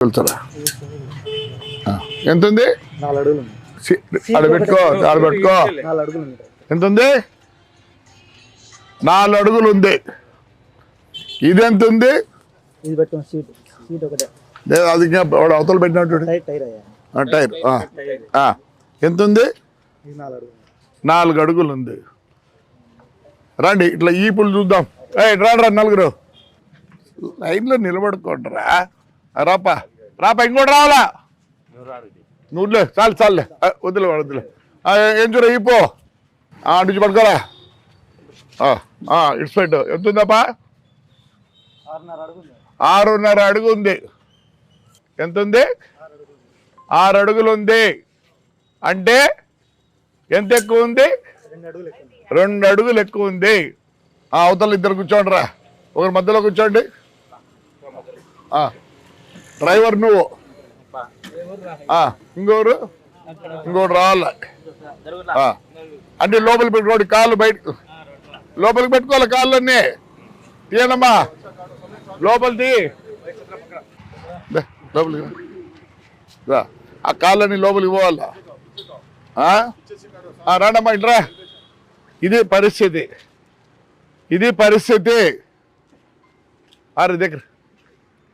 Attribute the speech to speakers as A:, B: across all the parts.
A: వెళ్తారా? ఎంత ఉంది ఆడ పెట్టుకో ఎంత ఉంది నాలుగు అడుగులు ఉంది. ఇది ఎంత ఉంది లేదు అది వాడు అవతల పెట్టినట్టు
B: టైర్
A: ఎంత ఉంది
B: నాలుగు అడుగులు.
A: ఉంది. రండి ఇట్లా ఈపులు చూద్దాం. ఏ రాండి రా నలుగురు. లైన్లో నిలబడుకోండిరా. ఆ, రాపా రాపా ఇంకోటి రావాలా? నువ్వులే చాలు చాలులే. వద్దులే వాడు వద్దులే ఏం చూడ ఆ, నుంచి పడుకోరా ఇటు సైడ్. ఎంత ఉందప్పా?
B: ఆరున్నర అడుగు ఉంది
A: ఎంత ఉంది? ఆరు అడుగులు ఉంది అంటే ఎంత ఎక్కువ ఉంది?
B: రెండు అడుగులు ఎక్కువ ఉంది.
A: అవతల ఇద్దరు కూర్చోండి రా ఒకరి మధ్యలో కూర్చోండి. ఆ, డ్రైవర్ నువ్వు. ఇంకోరు? ఇంకోటి రావాల ఆ, అంటే లోపలికి పెట్టుకోండి కాళ్ళు బయట. లోపలికి పెట్టుకోవాలి కాళ్ళన్నీ. తీయనమ్మా. లోపలి తీ. దా, లోపలికి రా. ఆ కాళ్ళని లోపలికి పోవాలా? రాండమ్మా ఇట్రా ఇది పరిస్థితి. ఇది పరిస్థితి. అరే దగ్గర.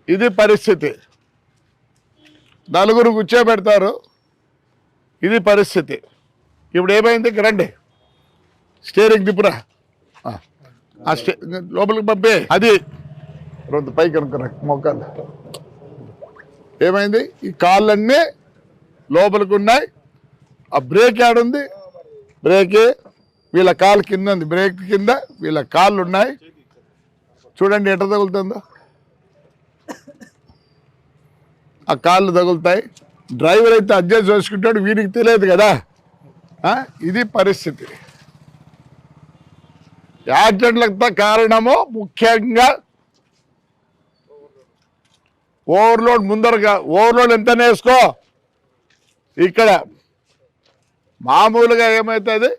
A: ఇది పరిస్థితి. నలుగురు కూర్చోబెడతారు. ఇది పరిస్థితి. ఇప్పుడు ఏమైంది? ఇక్కడ రండి. స్టీరింగ్ దిప్పురా ఆ, స్టే లోపలికి పంపే. అది. రెండు పైకి అనుకున్నా మొక్కలు ఏమైంది? ఈ కాళ్ళన్నీ లోపలికి ఉన్నాయి. ఆ బ్రేక్ ఆడుంది బ్రేక్. వీళ్ళ కాలు కింద ఉంది. బ్రేక్ కింద వీళ్ళ కాళ్ళు ఉన్నాయి. చూడండి ఎట్ట తగులుతుందో. ఆ కాళ్ళు తగులుతాయి. డ్రైవర్ అయితే అడ్జస్ట్ చేసుకుంటాడు వీడికి తెలియదు కదా. ఇది పరిస్థితి. యాక్సిడెంట్లకు కారణము ముఖ్యంగా ఓవర్లోడ్ ముందరగా ఓవర్లోడ్ ఎంత వేసుకో. ఇక్కడ మామూలుగా ఏమవుతుంది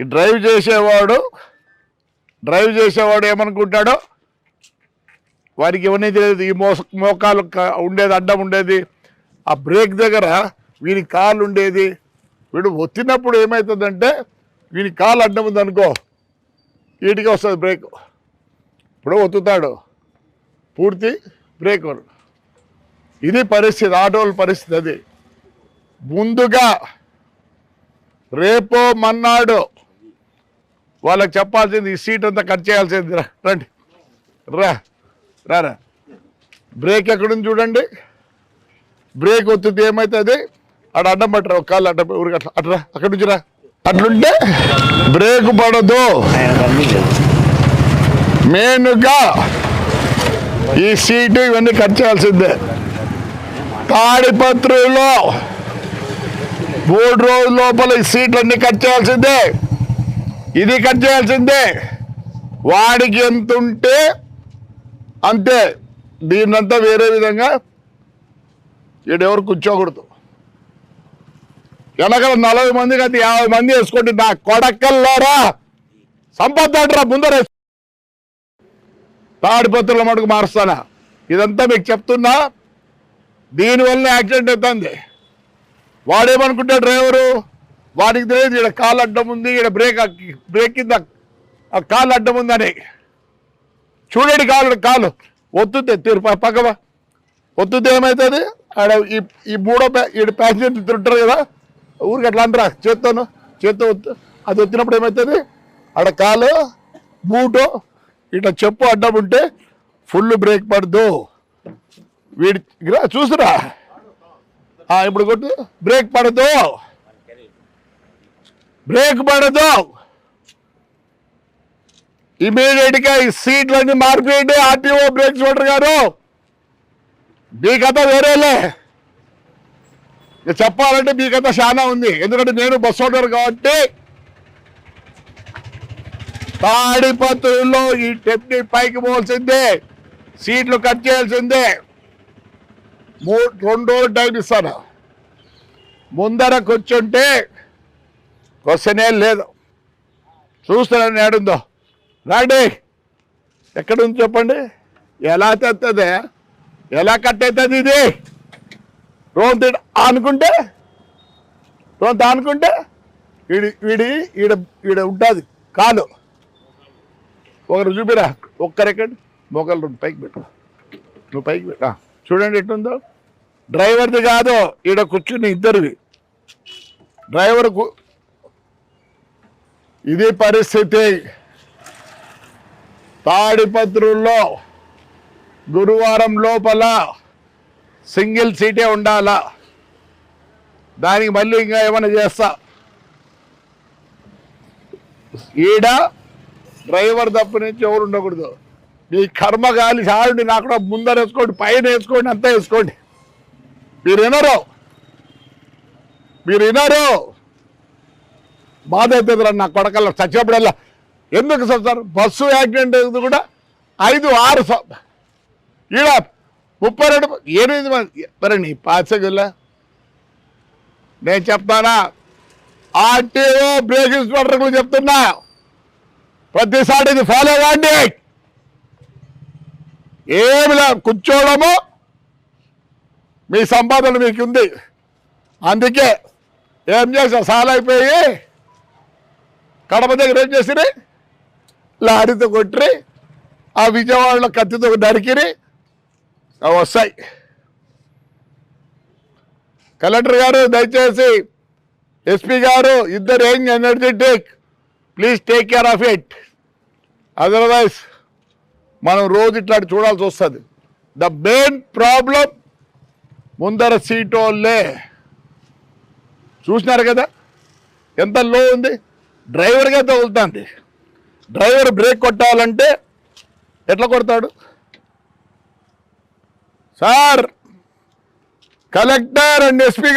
A: ఈ డ్రైవ్ చేసేవాడు డ్రైవ్ చేసేవాడు ఏమనుకుంటాడో వారికి ఇవన్నీ తెలియదు. ఈ మోస మోకాలు ఉండేది అడ్డం ఉండేది. ఆ బ్రేక్ దగ్గర వీని కాలు ఉండేది. వీడు ఒత్తినప్పుడు ఏమవుతుందంటే వీని కాలు అడ్డం ఉందనుకో వీటికి వస్తుంది బ్రేక్. ఇప్పుడు ఒత్తుతాడు. పూర్తి బ్రేక్ వరు. ఇది పరిస్థితి ఆటోల పరిస్థితి అది. ముందుగా రేపో మన్నాడు వాళ్ళకి చెప్పాల్సింది ఈ సీట్ అంతా కట్ చేయాల్సింది. రా రండి. రా. రారా. బ్రేక్ ఎక్కడుంది చూడండి. బ్రేక్ ఒత్తితే ఏమవుతుంది అక్కడ అడ్డం పట్టరా ఒక కాళ్ళు అడ్డం ఊరికి అట్లా అట్రా అక్కడ నుంచి రా. అట్లుంటే బ్రేక్ పడదు. మెయిన్గా ఈ సీటు ఇవన్నీ కట్ చేయాల్సిందే. తాడిపత్రులో మూడు రోజుల లోపల ఈ సీట్లన్నీ కట్ చేయాల్సిందే. ఇది కట్ చేయాల్సిందే. వాడికి ఎంత ఉంటే అంతే. దీన్నంతా వేరే విధంగా ఈడెవరు కూర్చోకూడదు. వెనకాల నలభై మంది కాదు యాభై మంది వేసుకోండి. నా కొడకల్లారా సంపద్దాటరా ముందర తాడిపత్రుల మటుకు మారుస్తానా? ఇదంతా మీకు చెప్తున్నా. దీనివల్ల యాక్సిడెంట్ అవుతుంది. వాడేమనుకుంటే డ్రైవరు వాడికి తెలియదు ఇక్కడ కాలు అడ్డం ఉంది ఇక్కడ బ్రేక్ బ్రేక్ కింద ఆ కాలు అడ్డం ఉందని. చూడండి కాలు కాలు ఒత్తుతే తీరు ప- పక్కవా ఒత్తుతే ఏమవుతుంది ఆడ ఈ ఈ మూడో ప్యా ఈ ప్యాసింజర్ తింటారు కదా. ఊరికి అట్లా అంటారా చేత్తాను? చేత్తో ఒత్తు అది ఒత్తినప్పుడు ఏమవుతుంది ఆడ కాలు బూటు ఇట్లా చెప్పు అడ్డం ఉంటే ఫుల్ బ్రేక్ పడదు. వీడి చూసురా ఆ, ఇప్పుడు కొట్టు. బ్రేక్ పడదు. బ్రేక్ పడదు. ఇమీడియట్గా ఈ సీట్లన్నీ మార్పియండి. ఆర్టీఓ బ్రేక్ చూడరు గారు. మీ కథ వేరేలే. చెప్పాలంటే మీ కథ చాలా ఉంది. ఎందుకంటే నేను బస్ ఓనర్ కాబట్టి తాడిపత్రుల్లో ఈ టెప్ని పైకి పోవాల్సిందే సీట్లు కట్ చేయాల్సిందే. మూ రెండు రోజులు టైం ఇస్తాను. ముందర కూర్చుంటే క్వశ్చనే లేదు. చూస్తున్నాను ఏడుందో రాండి. ఎక్కడుంది చెప్పండి? ఎలా తెస్తుంది ఎలా కట్ అవుతుంది ఇది? రోన్ తిడ అనుకుంటే రోన్ అనుకుంటే వీడి వీడి ఈడ ఈడ ఉంటుంది కాలు. ఒకరు చూపిరా. ఒక్కరెక్కడ రికార్డ్. మోకాలు రెండు పైకి పెట్టు. నువ్వు పైకి పెట్టు. చూడండి ఎట్టుందో డ్రైవర్ది కాదు ఈడ కూర్చుని ఇద్దరివి డ్రైవర్కు ఇది పరిస్థితి. తాడిపత్రుల్లో గురువారం లోపల సింగిల్ సీటే ఉండాలా? దానికి మళ్ళీ ఇంకా ఏమైనా చేస్తా? ఈడ డ్రైవర్ తప్పు నుంచి ఎవరు ఉండకూడదు. మీ కర్మ గాలి సాయండి నాకు కూడా ముందర వేసుకోండి పైన వేసుకోండి అంతా వేసుకోండి. మీరు వినరు. మీరు వినరు. బాధ అవుతుంది నా కొడకల్లా చచ్చినప్పుడల్లా. ఎందుకు సార్ బస్సు యాక్సిడెంట్ అయింది కూడా ఐదు ఆరు ఈడ ముప్పై రెండు ఎనిమిది మంది. మరి నీ పాసగుల్లా నేను చెప్తానా? ఆర్టీఓ బ్రేక్ ఇన్స్పెక్టర్లు చెప్తున్నా. ప్రతిసారి ఇది ఫాలో కాండి ఏమి కూర్చోవడము మీ సంపాదన మీకు ఉంది అందుకే ఏం చేసా సాలైపోయి అయిపోయి కడప దగ్గర ఏం చేసినాయి లారీతో కొట్టిరి ఆ విజయవాడలో కత్తితో నరికిరి అవి వస్తాయి. కలెక్టర్ గారు దయచేసి ఎస్పీ గారు ఇద్దరు young energetic please take care of it. Otherwise మనం రోజు ఇట్లాంటి చూడాల్సి వస్తుంది. ద మెయిన్ ప్రాబ్లం ముందర సీట్ వాళ్ళే. చూసినారు కదా? ఎంత లో ఉంది? డ్రైవర్గా తగులుతుంది. డ్రైవర్ బ్రేక్ కొట్టాలంటే ఎట్లా కొడతాడు? Sir collector and SP